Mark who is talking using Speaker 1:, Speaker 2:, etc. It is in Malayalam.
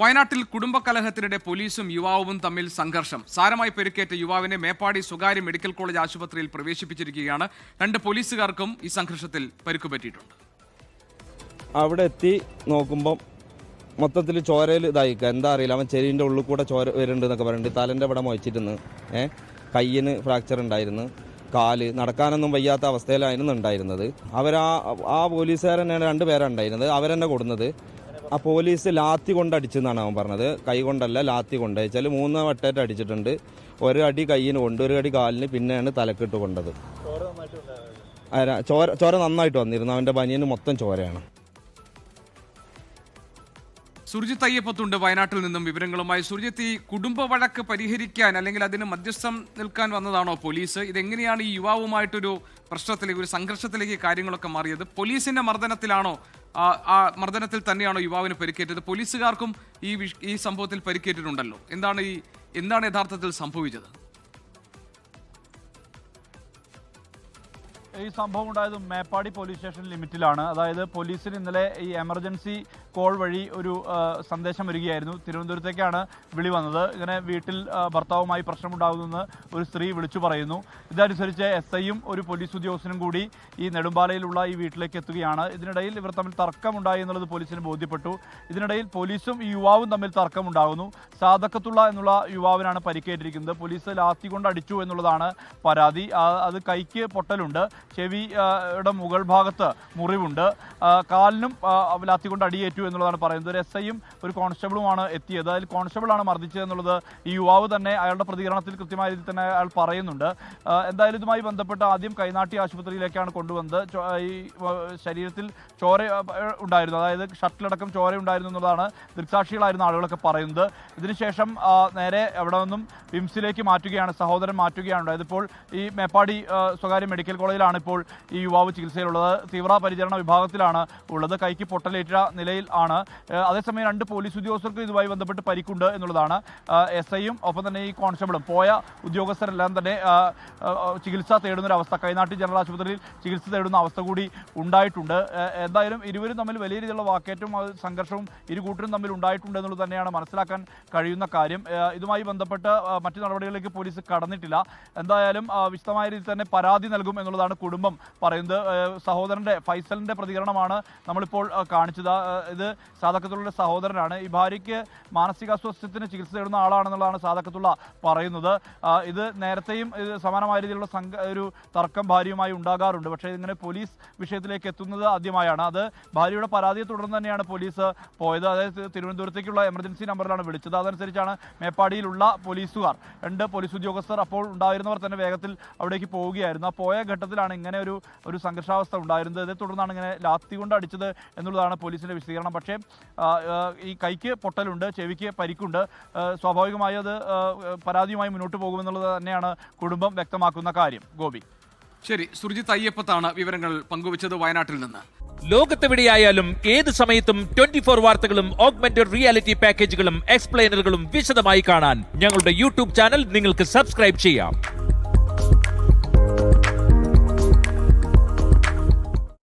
Speaker 1: വയനാട്ടിൽ കുടുംബകലഹത്തിനിടെ പോലീസും യുവാവും തമ്മിൽ സംഘർഷം. സാരമായി പരിക്കേറ്റ യുവാവിനെ മേപ്പാടി സ്വകാര്യ മെഡിക്കൽ കോളേജ് ആശുപത്രിയിൽ പ്രവേശിപ്പിച്ചിരിക്കുകയാണ്. രണ്ട് പോലീസുകാർക്കും ഈ സംഘർഷത്തിൽ പരിക്ക് പറ്റിയിട്ടുണ്ട്
Speaker 2: അവിടെ എത്തി നോക്കുമ്പം മൊത്തത്തിൽ ചോരയിൽ ഇതായിക്കുക എന്താ അറിയില്ല. അവൻ ചെരിന്റെ ഉള്ളിൽ കൂടെ ചോര വരുന്നുണ്ട് എന്നൊക്കെ പറയുന്നുണ്ട്. തലന്റെ ഇവിടെ മുഴച്ചിരുന്നു ഏഹ് കയ്യിന് ഫ്രാക്ചർ ഉണ്ടായിരുന്നു. കാൽ നടക്കാനൊന്നും വയ്യാത്ത അവസ്ഥയിലായിരുന്നു ഉണ്ടായിരുന്നത്. അവരാ ആ പോലീസുകാർ തന്നെയാണ് രണ്ട് പേരാണ് ഉണ്ടായിരുന്നത്. അവരെന്നെ കൊടുന്നത് ആ പോലീസ് ലാത്തി കൊണ്ട് അടിച്ചെന്നാണ് അവൻ പറഞ്ഞത്. കൈ കൊണ്ടല്ല ലാത്തി കൊണ്ട്. വെച്ചാൽ മൂന്ന് വട്ടമായിട്ട് അടിച്ചിട്ടുണ്ട്. ഒരു അടി കയ്യിന് കൊണ്ട് ഒരു അടി കാലിന് പിന്നെയാണ് തലക്കിട്ട് കൊണ്ടത്. ചോര ചോര നന്നായിട്ട് വന്നിരുന്നു. അവന്റെ പനിയന് മൊത്തം ചോരയാണ്.
Speaker 1: സുർജിത്ത് അയ്യപ്പത്തുണ്ട് വയനാട്ടിൽ നിന്നും വിവരങ്ങളുമായി. സുർജിത്ത് ഈ കുടുംബ വഴക്ക് പരിഹരിക്കാൻ അല്ലെങ്കിൽ അതിന് മധ്യസ്ഥം നിൽക്കാൻ വന്നതാണോ പോലീസ്? ഇതെങ്ങനെയാണ് ഈ യുവാവുമായിട്ടൊരു പ്രശ്നത്തിലേക്ക് ഒരു സംഘർഷത്തിലേക്ക് കാര്യങ്ങളൊക്കെ മാറിയത്? പോലീസിന്റെ മർദ്ദനത്തിലാണോ ആ മർദ്ദനത്തിൽ തന്നെയാണോ യുവാവിന് പരിക്കേറ്റത്? പോലീസുകാർക്കും ഈ ഈ സംഭവത്തിൽ പരിക്കേറ്റിട്ടുണ്ടല്ലോ. എന്താണ് ഈ എന്താണ് യഥാർത്ഥത്തിൽ സംഭവിച്ചത്?
Speaker 3: ഈ സംഭവം ഉണ്ടായത് മേപ്പാടി പോലീസ് സ്റ്റേഷൻ ലിമിറ്റിലാണ്. അതായത് പോലീസിന് ഇന്നലെ ഈ എമർജൻസി കോൾ വഴി ഒരു സന്ദേശം വരികയായിരുന്നു. തിരുവനന്തപുരത്തേക്കാണ് വിളി വന്നത്. ഇങ്ങനെ വീട്ടിൽ ഭർത്താവുമായി പ്രശ്നമുണ്ടാകുമെന്ന് ഒരു സ്ത്രീ വിളിച്ചു പറയുന്നു. ഇതനുസരിച്ച് എസ് ഐയും ഒരു പോലീസ് ഉദ്യോഗസ്ഥനും കൂടി ഈ നെടുമ്പാലയിലുള്ള ഈ വീട്ടിലേക്ക് എത്തുകയാണ്. ഇതിനിടയിൽ ഇവർ തമ്മിൽ തർക്കമുണ്ടായി എന്നുള്ളത് പോലീസിന് ബോധ്യപ്പെട്ടു. ഇതിനിടയിൽ പോലീസും ഈ യുവാവും തമ്മിൽ തർക്കമുണ്ടാകുന്നു. സാദക്കത്തുള്ള എന്നുള്ള യുവാവിനാണ് പരിക്കേറ്റിരിക്കുന്നത്. പോലീസ് ലാത്തി കൊണ്ട് അടിച്ചു എന്നുള്ളതാണ് പരാതി. അത് കൈക്ക് പൊട്ടലുണ്ട്. ചെവി യുടെ മുകൾ ഭാഗത്ത് മുറിവുണ്ട്. കാലിനും ലാത്തിക്കൊണ്ട് ലാത്തി കൊണ്ട് അടിയേറ്റു എന്നുള്ളതാണ് പറയുന്നത്. ഒരു എസ് ഐയും ഒരു കോൺസ്റ്റബിളുമാണ് എത്തിയത്. അതിൽ കോൺസ്റ്റബിളാണ് മർദ്ദിച്ചത് എന്നുള്ളത് ഈ യുവാവ് തന്നെ അയാളുടെ പ്രതികരണത്തിൽ കൃത്യമായ രീതിയിൽ തന്നെ അയാൾ പറയുന്നുണ്ട്. എന്തായാലും ഇതുമായി ബന്ധപ്പെട്ട് ആദ്യം കൈനാട്ടി ആശുപത്രിയിലേക്കാണ് കൊണ്ടുവന്നത്. ഈ ശരീരത്തിൽ ചോര ഉണ്ടായിരുന്നു. അതായത് ഷർട്ടിലടക്കം ചോര ഉണ്ടായിരുന്നു എന്നുള്ളതാണ് ദൃക്സാക്ഷികളായിരുന്ന ആളുകളൊക്കെ പറയുന്നത്. ഇതിനുശേഷം നേരെ അവിടെ നിന്നും വിംസിലേക്ക് മാറ്റുകയാണ് സഹോദരൻ മാറ്റുകയാണ്. ഉണ്ടായത് ഇപ്പോൾ ഈ മേപ്പാടി സ്വകാര്യ മെഡിക്കൽ കോളേജിലാണ് ഇപ്പോൾ ഈ യുവാവ് ചികിത്സയിലുള്ളത്. തീവ്ര പരിചരണ വിഭാഗത്തിലാണ് ഉള്ളത്. കൈക്ക് പൊട്ടലേറ്റ നിലയിൽ ആണ്. അതേസമയം രണ്ട് പോലീസ് ഉദ്യോഗസ്ഥർക്കും ഇതുമായി ബന്ധപ്പെട്ട് പരിക്കുണ്ട് എന്നുള്ളതാണ്. എസ് ഐയും ഒപ്പം തന്നെ ഈ കോൺസ്റ്റബിളും. പോയ ഉദ്യോഗസ്ഥരെല്ലാം തന്നെ ചികിത്സ തേടുന്ന ഒരു അവസ്ഥ. കൈനാട്ടി ജനറൽ ആശുപത്രിയിൽ ചികിത്സ തേടുന്ന അവസ്ഥ കൂടി ഉണ്ടായിട്ടുണ്ട്. എന്തായാലും ഇരുവരും തമ്മിൽ വലിയ രീതിയിലുള്ള വാക്കേറ്റവും സംഘർഷവും ഇരു കൂട്ടരും തമ്മിൽ ഉണ്ടായിട്ടുണ്ട് എന്നുള്ളത് തന്നെയാണ് മനസ്സിലാക്കാൻ കഴിയുന്ന കാര്യം. ഇതുമായി ബന്ധപ്പെട്ട് മറ്റു നടപടികളിലേക്ക് പോലീസ് കടന്നിട്ടില്ല. എന്തായാലും വിശദമായ രീതിയിൽ തന്നെ പരാതി നൽകും എന്നുള്ളതാണ് കുടുംബം പറയുന്നത് സഹോദരന്റെ ഫൈസലിന്റെ പ്രതികരണമാണ് നമ്മളിപ്പോൾ കാണിച്ചത്. ഇത് സാദക്കത്തുള്ള സഹോദരനാണ്. ഈ ഭാര്യയ്ക്ക് മാനസികാസ്വാസ്ഥ്യത്തിന് ചികിത്സ തേടുന്ന ആളാണെന്നുള്ളതാണ് സാദക്കത്തുള്ള പറയുന്നത്. ഇത് നേരത്തെയും ഇത് സമാനമായ രീതിയിലുള്ള സംഘ ഒരു തർക്കം ഭാര്യയുമായി ഉണ്ടാകാറുണ്ട്. പക്ഷേ ഇങ്ങനെ പോലീസ് വിഷയത്തിലേക്ക് എത്തുന്നത് ആദ്യമായാണ്. അത് ഭാര്യയുടെ പരാതിയെ തുടർന്ന് തന്നെയാണ് പോലീസ് പോയത്. അതായത് തിരുവനന്തപുരത്തേക്കുള്ള എമർജൻസി നമ്പറിലാണ് വിളിച്ചത്. അതനുസരിച്ചാണ് മേപ്പാടിയിലുള്ള പോലീസുകാർ. രണ്ട് പോലീസ് ഉദ്യോഗസ്ഥർ അപ്പോൾ ഉണ്ടായിരുന്നവർ തന്നെ വേഗത്തിൽ അവിടേക്ക് പോവുകയായിരുന്നു. ആ പോയ ഘട്ടത്തിലാണ് ഇങ്ങനെ ഒരു ഒരു സംഘർഷാവസ്ഥ ഉണ്ടായിരുന്നത്. ഇതേ തുടർന്നാണ് ഇങ്ങനെ ലാത്തി കൊണ്ട് അടിച്ചത് എന്നുള്ളതാണ് പോലീസിന്റെ വിശദീകരണം. പക്ഷേ ഈ കൈക്ക് പൊട്ടലുണ്ട് ചെവിക്ക് പരിക്കുണ്ട്. സ്വാഭാവികമായി അത് പരാതിയുമായി മുന്നോട്ട് പോകുമെന്നുള്ളത് തന്നെയാണ് കുടുംബം വ്യക്തമാക്കുന്ന കാര്യം. ഗോപി.
Speaker 1: ശരി സുർജിത് അയ്യപ്പത്താണ് വിവരങ്ങൾ പങ്കുവച്ചത് വയനാട്ടിൽ നിന്ന്.
Speaker 4: ലോകത്തെവിടെയായാലും ഏത് സമയത്തും ട്വന്റി ഫോർ വാർത്തകളും ഓഗ്മെന്റഡ് റിയാലിറ്റി പാക്കേജുകളും എക്സ്പ്ലെയിനറുകളും വിശദമായി കാണാൻ ഞങ്ങളുടെ യൂട്യൂബ് ചാനൽ നിങ്ങൾക്ക് സബ്സ്ക്രൈബ് ചെയ്യാം.